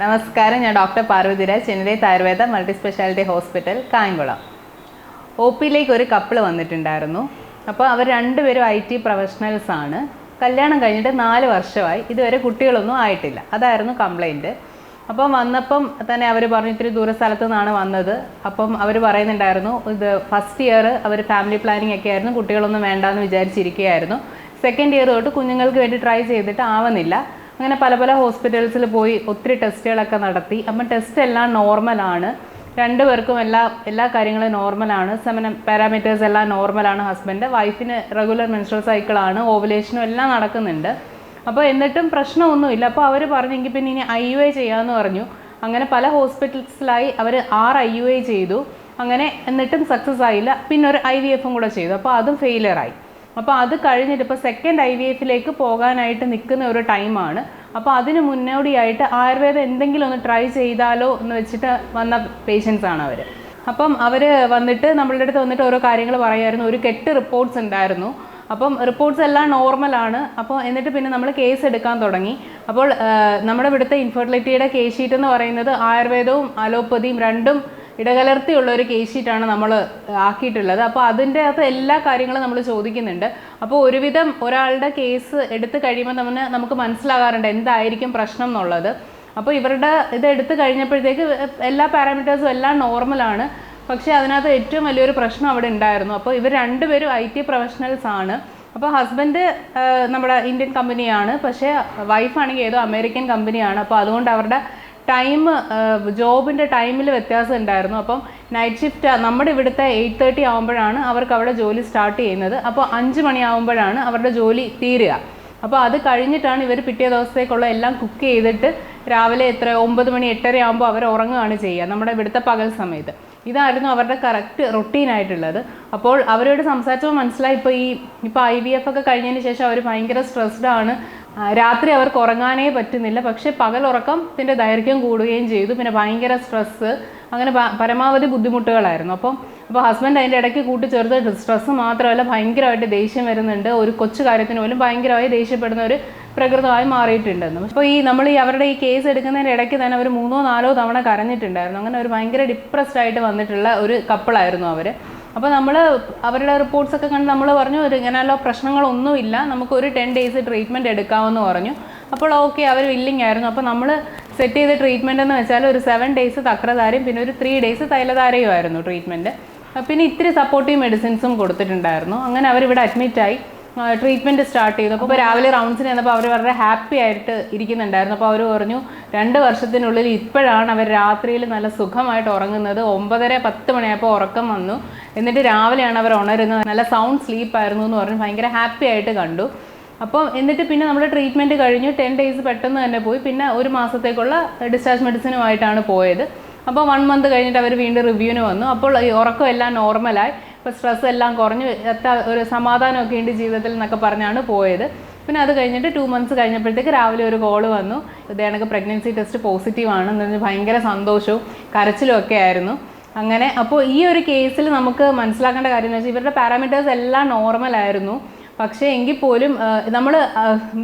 നമസ്കാരം. ഞാൻ doctor Parvathiraj. Chennai Ayurveda multi speciality hospital Kayamkulam. O പിയിലേക്ക് ഒരു കപ്പിൾ വന്നിട്ടുണ്ടായിരുന്നു. അപ്പോൾ അവർ രണ്ടുപേരും ഐ ടി പ്രൊഫഷണൽസ് ആണ്. കല്യാണം കഴിഞ്ഞിട്ട് നാല് വർഷമായി. ഇതുവരെ കുട്ടികളൊന്നും ആയിട്ടില്ല. അതായിരുന്നു കംപ്ലൈന്റ് അപ്പം വന്നപ്പം തന്നെ അവർ പറഞ്ഞു ഇത്തിരി ദൂര സ്ഥലത്തു നിന്നാണ് വന്നത്. അപ്പം അവർ പറയുന്നുണ്ടായിരുന്നു ഇത് ഫസ്റ്റ് ഇയർ അവർ ഫാമിലി പ്ലാനിങ് ഒക്കെ ആയിരുന്നു. കുട്ടികളൊന്നും വേണ്ടാന്ന് വിചാരിച്ചിരിക്കുകയായിരുന്നു. സെക്കൻഡ് ഇയർ തൊട്ട് കുഞ്ഞുങ്ങൾക്ക് വേണ്ടി ട്രൈ ചെയ്തിട്ട് ആവുന്നില്ല. അങ്ങനെ പല പല ഹോസ്പിറ്റൽസിൽ പോയി ഒത്തിരി ടെസ്റ്റുകളൊക്കെ നടത്തി. അപ്പം ടെസ്റ്റ് എല്ലാം നോർമലാണ്. രണ്ടുപേർക്കും എല്ലാ എല്ലാ കാര്യങ്ങളും നോർമലാണ്. സെമന പാരാമീറ്റേഴ്സ് എല്ലാം നോർമലാണ് ഹസ്ബൻഡ്. വൈഫിന് റെഗുലർ മെൻസ്ട്രൽ സൈക്കിളാണ്. ഓവുലേഷനും എല്ലാം നടക്കുന്നുണ്ട്. അപ്പോൾ എന്നിട്ടും പ്രശ്നമൊന്നുമില്ല. അപ്പോൾ അവർ പറഞ്ഞെങ്കിൽ പിന്നെ ഇനി ഐ യു ഐ ചെയ്യാമെന്ന് പറഞ്ഞു. അങ്ങനെ പല ഹോസ്പിറ്റൽസിലായി അവർ ആറ് ഐ യു ഐ ചെയ്തു. അങ്ങനെ എന്നിട്ടും സക്സസ് ആയില്ല. പിന്നെ ഒരു ഐ വി എഫും കൂടെ ചെയ്തു. അപ്പോൾ അതും ഫെയിലിയറായി. അപ്പോൾ അത് കഴിഞ്ഞിട്ട് ഇപ്പോൾ സെക്കൻഡ് ഐ വി എഫിലേക്ക് പോകാനായിട്ട് നിൽക്കുന്ന ഒരു ടൈമാണ്. അപ്പോൾ അതിന് മുന്നോടിയായിട്ട് ആയുർവേദം എന്തെങ്കിലും ഒന്ന് ട്രൈ ചെയ്താലോ എന്ന് വെച്ചിട്ട് വന്ന പേഷ്യൻസ് ആണ് അവർ അപ്പം അവർ വന്നിട്ട് നമ്മളുടെ അടുത്ത് വന്നിട്ട് ഓരോ കാര്യങ്ങൾ പറയുമായിരുന്നു ഒരു കെട്ട് റിപ്പോർട്ട്സ് ഉണ്ടായിരുന്നു. അപ്പം റിപ്പോർട്ട്സ് എല്ലാം നോർമലാണ് അപ്പോൾ എന്നിട്ട് പിന്നെ നമ്മൾ കേസ് എടുക്കാൻ തുടങ്ങി. അപ്പോൾ നമ്മുടെ ഇവിടുത്തെ ഇൻഫെർട്ടിലിറ്റിയുടെ കേസ് ഷീറ്റ് എന്ന് പറയുന്നത് ആയുർവേദവും അലോപ്പതിയും രണ്ടും ഇടകലർത്തിയുള്ള ഒരു കേസ് ഷീറ്റാണ് നമ്മൾ ആക്കിയിട്ടുള്ളത്. അപ്പോൾ അതിന്റെ അകത്ത് എല്ലാ കാര്യങ്ങളും നമ്മൾ ചോദിക്കുന്നുണ്ട്. അപ്പോൾ ഒരുവിധം ഒരാളുടെ കേസ് എടുത്തു കഴിയുമ്പോൾ നമ്മൾ നമുക്ക് മനസ്സിലാകാറുണ്ട് എന്തായിരിക്കും പ്രശ്നം എന്നുള്ളത്. അപ്പോൾ ഇവരുടെ ഇത് എടുത്തു കഴിഞ്ഞപ്പോഴത്തേക്ക് എല്ലാ പാരാമീറ്റേഴ്സും എല്ലാം നോർമലാണ് പക്ഷേ അതിനകത്ത് ഏറ്റവും വലിയൊരു പ്രശ്നം അവിടെ ഉണ്ടായിരുന്നു. അപ്പോൾ ഇവർ രണ്ടുപേരും ഐ ടി പ്രൊഫഷണൽസ് ആണ്. അപ്പോൾ ഹസ്ബൻഡ് നമ്മുടെ ഇന്ത്യൻ കമ്പനിയാണ് പക്ഷേ വൈഫാണെങ്കിൽ ഏതോ അമേരിക്കൻ കമ്പനിയാണ് അപ്പോൾ അതുകൊണ്ട് അവരുടെ ടൈം ജോബിന്റെ ടൈമിൽ വ്യത്യാസം ഉണ്ടായിരുന്നു. അപ്പം നൈറ്റ് ഷിഫ്റ്റ് നമ്മുടെ ഇവിടുത്തെ എയ്റ്റ് തേർട്ടി ആകുമ്പോഴാണ് അവർക്ക് അവിടെ ജോലി സ്റ്റാർട്ട് ചെയ്യുന്നത്. അപ്പോൾ അഞ്ച് മണിയാകുമ്പോഴാണ് അവരുടെ ജോലി തീരുക. അപ്പോൾ അത് കഴിഞ്ഞിട്ടാണ് ഇവർ പിറ്റേ ദിവസത്തേക്കുള്ള എല്ലാം കുക്ക് ചെയ്തിട്ട് രാവിലെ എത്ര ഒമ്പത് മണി എട്ടര ആകുമ്പോൾ അവർ ഉറങ്ങുകയാണ് ചെയ്യുക നമ്മുടെ ഇവിടുത്തെ പകൽ സമയത്ത്. ഇതായിരുന്നു അവരുടെ കറക്റ്റ് റൊട്ടീനായിട്ടുള്ളത് അപ്പോൾ അവരോട് സംസാരിച്ചപ്പോൾ മനസ്സിലായി ഇപ്പോൾ ഈ ഇപ്പോൾ ഐ വി എഫ് ഒക്കെ കഴിഞ്ഞതിന് ശേഷം അവർ ഭയങ്കര സ്ട്രെസ്ഡ് ആണ്. രാത്രി അവർക്ക് ഉറങ്ങാനേ പറ്റുന്നില്ല. പക്ഷേ പകൽ ഉറക്കത്തിന്റെ ദൈർഘ്യം കൂടുകയും ചെയ്തു. പിന്നെ ഭയങ്കര സ്ട്രെസ്സ് അങ്ങനെ പരമാവധി ബുദ്ധിമുട്ടുകളായിരുന്നു. അപ്പം അപ്പോൾ ഹസ്ബൻഡ് അതിന്റെ ഇടയ്ക്ക് കൂട്ടിച്ചേർത്ത് സ്ട്രെസ്സ് മാത്രമല്ല ഭയങ്കരമായിട്ട് ദേഷ്യം വരുന്നുണ്ട്. ഒരു കൊച്ചു കാര്യത്തിന് പോലും ഭയങ്കരമായി ദേഷ്യപ്പെടുന്ന ഒരു പ്രകൃതമായി മാറിയിട്ടുണ്ടെന്ന്. അപ്പോൾ ഈ നമ്മൾ ഈ അവരുടെ ഈ കേസ് എടുക്കുന്നതിന്റെ ഇടയ്ക്ക് തന്നെ അവർ മൂന്നോ നാലോ തവണ കരഞ്ഞിട്ടുണ്ടായിരുന്നു. അങ്ങനെ ഒരു ഭയങ്കര ഡിപ്രസ്ഡ് ആയിട്ട് വന്നിട്ടുള്ള ഒരു കപ്പിളായിരുന്നു അവർ അപ്പോൾ നമ്മൾ അവരുടെ റിപ്പോർട്ട്സ് ഒക്കെ കണ്ട് നമ്മൾ പറഞ്ഞു ഒരു ഇങ്ങനെയുള്ള പ്രശ്നങ്ങളൊന്നുമില്ല. നമുക്ക് ഒരു ടെൻ ഡേയ്സ് ട്രീറ്റ്മെന്റ് എടുക്കാമെന്ന് പറഞ്ഞു. അപ്പോൾ ഓക്കെ അവർ വില്ലിങ് ആയിരുന്നു. അപ്പോൾ നമ്മൾ സെറ്റ് ചെയ്ത ട്രീറ്റ്മെന്റ് എന്ന് വെച്ചാൽ ഒരു സെവൻ ഡേയ്സ് തക്രധാരയും പിന്നെ ഒരു ത്രീ ഡേയ്സ് തൈലധാരയും ആയിരുന്നു ട്രീറ്റ്മെന്റ് പിന്നെ ഇത്തിരി സപ്പോർട്ടീവ് മെഡിസിൻസും കൊടുത്തിട്ടുണ്ടായിരുന്നു. അങ്ങനെ അവരിവിടെ അഡ്മിറ്റായി ട്രീറ്റ്മെന്റ് സ്റ്റാർട്ട് ചെയ്തു. അപ്പോൾ രാവിലെ റൗണ്ട്സിന് ചെന്നപ്പോൾ അവർ വളരെ ഹാപ്പി ആയിട്ട് ഇരിക്കുന്നുണ്ടായിരുന്നു. അപ്പോൾ അവർ പറഞ്ഞു രണ്ട് വർഷത്തിനുള്ളിൽ ഇപ്പോഴാണ് അവർ രാത്രിയിൽ നല്ല സുഖമായിട്ട് ഉറങ്ങുന്നത്. ഒമ്പതര പത്ത് മണിയായപ്പോൾ ഉറക്കം വന്നു. എന്നിട്ട് രാവിലെയാണ് അവർ ഉണരുന്നത്. നല്ല സൗണ്ട് സ്ലീപ്പ് ആയിരുന്നു എന്ന് പറഞ്ഞ് ഭയങ്കര ഹാപ്പി ആയിട്ട് കണ്ടു. അപ്പോൾ എന്നിട്ട് പിന്നെ നമ്മുടെ ട്രീറ്റ്മെന്റ് കഴിഞ്ഞു. ടെൻ ഡേയ്സ് പെട്ടെന്ന് തന്നെ പോയി. പിന്നെ ഒരു മാസത്തേക്കുള്ള ഡിസ്ചാർജ് മെഡിസിനുമായിട്ടാണ് പോയത്. അപ്പോൾ വൺ മന്ത് കഴിഞ്ഞിട്ട് അവർ വീണ്ടും റിവ്യൂവിന് വന്നു. അപ്പോൾ ഉറക്കം എല്ലാം നോർമലായി ഇപ്പോൾ സ്ട്രെസ് എല്ലാം കുറഞ്ഞു എത്താ ഒരു സമാധാനമൊക്കെ ഉണ്ട് ജീവിതത്തിൽ എന്നൊക്കെ പറഞ്ഞാണ് പോയത്. പിന്നെ അത് കഴിഞ്ഞിട്ട് ടു മന്ത്സ് കഴിഞ്ഞപ്പോഴത്തേക്ക് രാവിലെ ഒരു കോൾ വന്നു. ഇത് കണക്ക് പ്രഗ്നൻസി ടെസ്റ്റ് പോസിറ്റീവ് ആണ് എന്ന് പറഞ്ഞ് ഭയങ്കര സന്തോഷവും കരച്ചിലും ഒക്കെ ആയിരുന്നു. അങ്ങനെ അപ്പോൾ ഈ ഒരു കേസിൽ നമുക്ക് മനസ്സിലാക്കേണ്ട കാര്യം എന്ന് വെച്ചാൽ ഇവരുടെ പാരാമീറ്റേഴ്സ് എല്ലാം നോർമൽ ആയിരുന്നു. പക്ഷേ എങ്കിൽ പോലും നമ്മൾ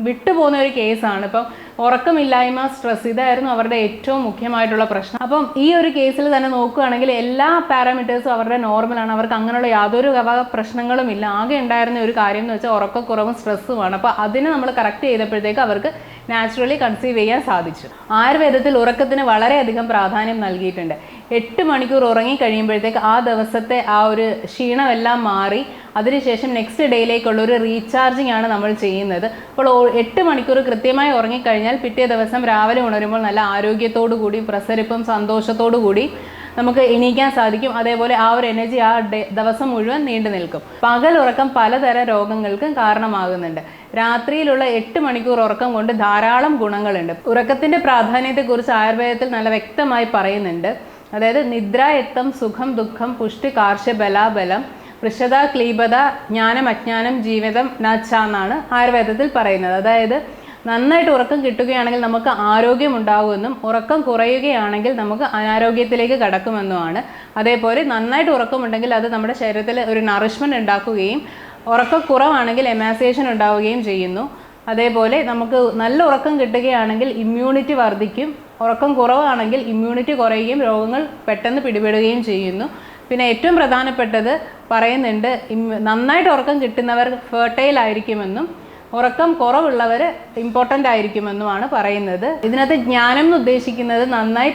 വിട്ടുപോകുന്ന ഒരു കേസാണ്. ഇപ്പം ഉറക്കമില്ലായ്മ സ്ട്രെസ് ഇതായിരുന്നു അവരുടെ ഏറ്റവും മുഖ്യമായിട്ടുള്ള പ്രശ്നം. അപ്പം ഈ ഒരു കേസിൽ തന്നെ നോക്കുകയാണെങ്കിൽ എല്ലാ പാരാമീറ്റേഴ്സും അവരുടെ നോർമലാണ്. അവർക്ക് അങ്ങനെയുള്ള യാതൊരു വക പ്രശ്നങ്ങളും ഇല്ല. ആകെ ഉണ്ടായിരുന്ന ഒരു കാര്യം എന്ന് വെച്ചാൽ ഉറക്കക്കുറവും സ്ട്രെസ്സുമാണ് അപ്പോൾ അതിനെ നമ്മൾ കറക്റ്റ് ചെയ്തപ്പോഴത്തേക്ക് അവർക്ക് നാച്ചുറലി കൺസീവ് ചെയ്യാൻ സാധിച്ചു. ആയുർവേദത്തിൽ ഉറക്കത്തിന് വളരെയധികം പ്രാധാന്യം നൽകിയിട്ടുണ്ട്. എട്ട് മണിക്കൂർ ഉറങ്ങി കഴിയുമ്പോഴത്തേക്ക് ആ ദിവസത്തെ ആ ഒരു ക്ഷീണമെല്ലാം മാറി. അതിനുശേഷം നെക്സ്റ്റ് ഡേയിലേക്കുള്ള ഒരു റീചാർജിങ് ആണ് നമ്മൾ ചെയ്യുന്നത്. അപ്പോൾ എട്ട് മണിക്കൂർ കൃത്യമായി ഉറങ്ങിക്കഴിഞ്ഞാൽ പിറ്റേ ദിവസം രാവിലെ ഉണരുമ്പോൾ നല്ല ആരോഗ്യത്തോടു കൂടി പ്രസരിപ്പും സന്തോഷത്തോടു കൂടി നമുക്ക് എണീക്കാൻ സാധിക്കും. അതേപോലെ ആ ഒരു എനർജി ആ ദിവസം മുഴുവൻ നീണ്ടു നിൽക്കും. പകൽ ഉറക്കം പലതരം രോഗങ്ങൾക്കും കാരണമാകുന്നുണ്ട്. രാത്രിയിലുള്ള എട്ട് മണിക്കൂർ ഉറക്കം കൊണ്ട് ധാരാളം ഗുണങ്ങളുണ്ട്. ഉറക്കത്തിന്റെ പ്രാധാന്യത്തെക്കുറിച്ച് ആയുർവേദത്തിൽ നല്ല വ്യക്തമായി പറയുന്നുണ്ട്. അതായത് നിദ്ര എത്തം സുഖം ദുഃഖം പുഷ്ടി കാർഷ്യ ബലാബലം വൃഷത ക്ലീബത ജ്ഞാനം അജ്ഞാനം ജീവിതം നച്ച എന്നാണ് ആയുർവേദത്തിൽ പറയുന്നത്. അതായത് നന്നായിട്ട് ഉറക്കം കിട്ടുകയാണെങ്കിൽ നമുക്ക് ആരോഗ്യം ഉണ്ടാകുമെന്നും ഉറക്കം കുറയുകയാണെങ്കിൽ നമുക്ക് അനാരോഗ്യത്തിലേക്ക് കടക്കുമെന്നുമാണ്. അതേപോലെ നന്നായിട്ട് ഉറക്കമുണ്ടെങ്കിൽ അത് നമ്മുടെ ശരീരത്തിൽ ഒരു നറിഷ്മെന്റ് ഉണ്ടാക്കുകയും ഉറക്കക്കുറവാണെങ്കിൽ എമാസിയേഷൻ ഉണ്ടാവുകയും ചെയ്യുന്നു. അതേപോലെ നമുക്ക് നല്ല ഉറക്കം കിട്ടുകയാണെങ്കിൽ ഇമ്മ്യൂണിറ്റി വർദ്ധിക്കും. ഉറക്കം കുറവാണെങ്കിൽ ഇമ്മ്യൂണിറ്റി കുറയുകയും രോഗങ്ങൾ പെട്ടെന്ന് പിടിപെടുകയും ചെയ്യുന്നു. പിന്നെ ഏറ്റവും പ്രധാനപ്പെട്ടത് പറയുന്നുണ്ട് നന്നായിട്ട് ഉറക്കം കിട്ടുന്നവർ ഫെർട്ടൈൽ ആയിരിക്കുമെന്നും ഉറക്കം കുറവുള്ളവർ ഇമ്പോർട്ടന്റ് ആയിരിക്കുമെന്നുമാണ് പറയുന്നത്. ഇതിനകത്ത് ജ്ഞാനം എന്ന് ഉദ്ദേശിക്കുന്നത് നന്നായി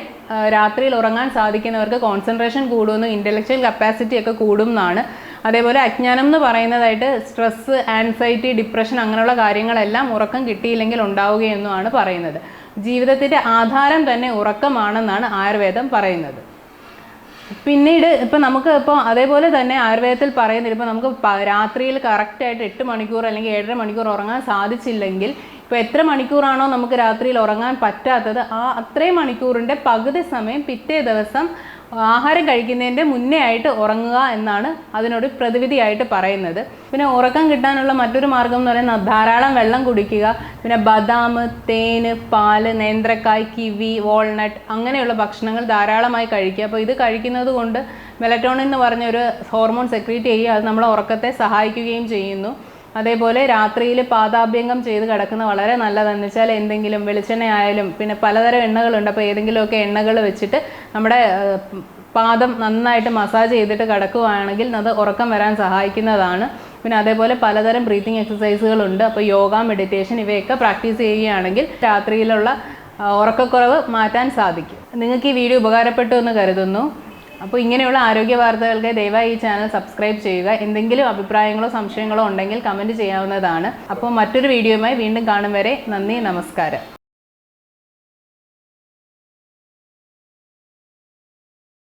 രാത്രിയിൽ ഉറങ്ങാൻ സാധിക്കുന്നവർക്ക് കോൺസെൻട്രേഷൻ കൂടുമെന്നും ഇന്റലക്ച്വൽ കപ്പാസിറ്റി ഒക്കെ കൂടും എന്നാണ്. അതേപോലെ അജ്ഞാനം എന്ന് പറയുന്നതായിട്ട് സ്ട്രെസ്സ് ആൻസൈറ്റി ഡിപ്രഷൻ അങ്ങനെയുള്ള കാര്യങ്ങളെല്ലാം ഉറക്കം കിട്ടിയില്ലെങ്കിൽ ഉണ്ടാവുകയെന്നുമാണ് പറയുന്നത്. ജീവിതത്തിന്റെ ആധാരം തന്നെ ഉറക്കമാണെന്നാണ് ആയുർവേദം പറയുന്നത്. പിന്നീട് ഇപ്പം നമുക്ക് ഇപ്പോൾ അതേപോലെ തന്നെ ആയുർവേദത്തിൽ പറയുന്നത് ഇപ്പം നമുക്ക് രാത്രിയിൽ കറക്റ്റായിട്ട് എട്ട് മണിക്കൂർ അല്ലെങ്കിൽ ഏഴര മണിക്കൂർ ഉറങ്ങാൻ സാധിച്ചില്ലെങ്കിൽ ഇപ്പോൾ എത്ര മണിക്കൂറാണോ നമുക്ക് രാത്രിയിൽ ഉറങ്ങാൻ പറ്റാത്തത് ആ അത്രയും മണിക്കൂറിന്റെ പകുതി സമയം പിറ്റേ ദിവസം ആഹാരം കഴിക്കുന്നതിന്റെ മുന്നേ ആയിട്ട് ഉറങ്ങുക എന്നാണ് അതിനോട് പ്രതിവിധിയായിട്ട് പറയുന്നത്. പിന്നെ ഉറക്കം കിട്ടാനുള്ള മറ്റൊരു മാർഗം എന്ന് പറയുന്നത് ധാരാളം വെള്ളം കുടിക്കുക പിന്നെ ബദാം തേന് പാൽ നേന്ത്രക്കായ് കിവി വാൾനട്ട് അങ്ങനെയുള്ള ഭക്ഷണങ്ങൾ ധാരാളമായി കഴിക്കുക. അപ്പോൾ ഇത് കഴിക്കുന്നത് കൊണ്ട് മെലറ്റോണിൻ എന്ന് പറഞ്ഞ ഒരു ഹോർമോൺ സെക്രീറ്റ് ചെയ്യുക അത് നമ്മളെ ഉറക്കത്തെ സഹായിക്കുകയും ചെയ്യുന്നു. അതേപോലെ രാത്രിയിൽ പാദാഭ്യംഗം ചെയ്ത് കിടക്കുന്ന വളരെ നല്ലതെന്ന് വെച്ചാൽ എന്തെങ്കിലും വെളിച്ചെണ്ണ ആയാലും പിന്നെ പലതരം എണ്ണകളുണ്ട്. അപ്പോൾ ഏതെങ്കിലുമൊക്കെ എണ്ണകൾ വെച്ചിട്ട് നമ്മുടെ പാദം നന്നായിട്ട് മസാജ് ചെയ്തിട്ട് കിടക്കുകയാണെങ്കിൽ അത് ഉറക്കം വരാൻ സഹായിക്കുന്നതാണ്. പിന്നെ അതേപോലെ പലതരം ബ്രീത്തിങ് എക്സസൈസുകളുണ്ട്. അപ്പോൾ യോഗ മെഡിറ്റേഷൻ ഇവയൊക്കെ പ്രാക്ടീസ് ചെയ്യുകയാണെങ്കിൽ രാത്രിയിലുള്ള ഉറക്കക്കുറവ് മാറ്റാൻ സാധിക്കും. നിങ്ങൾക്ക് ഈ വീഡിയോ ഉപകാരപ്പെട്ടു എന്ന് കരുതുന്നു. അപ്പോൾ ഇങ്ങനെയുള്ള ആരോഗ്യ വാർത്തകൾക്ക് ദയവായി ഈ ചാനൽ സബ്സ്ക്രൈബ് ചെയ്യുക. എന്തെങ്കിലും അഭിപ്രായങ്ങളോ സംശയങ്ങളോ ഉണ്ടെങ്കിൽ കമന്റ് ചെയ്യാവുന്നതാണ്. അപ്പോൾ മറ്റൊരു വീഡിയോയുമായി വീണ്ടും കാണും വരെ. നന്ദി നമസ്കാരം.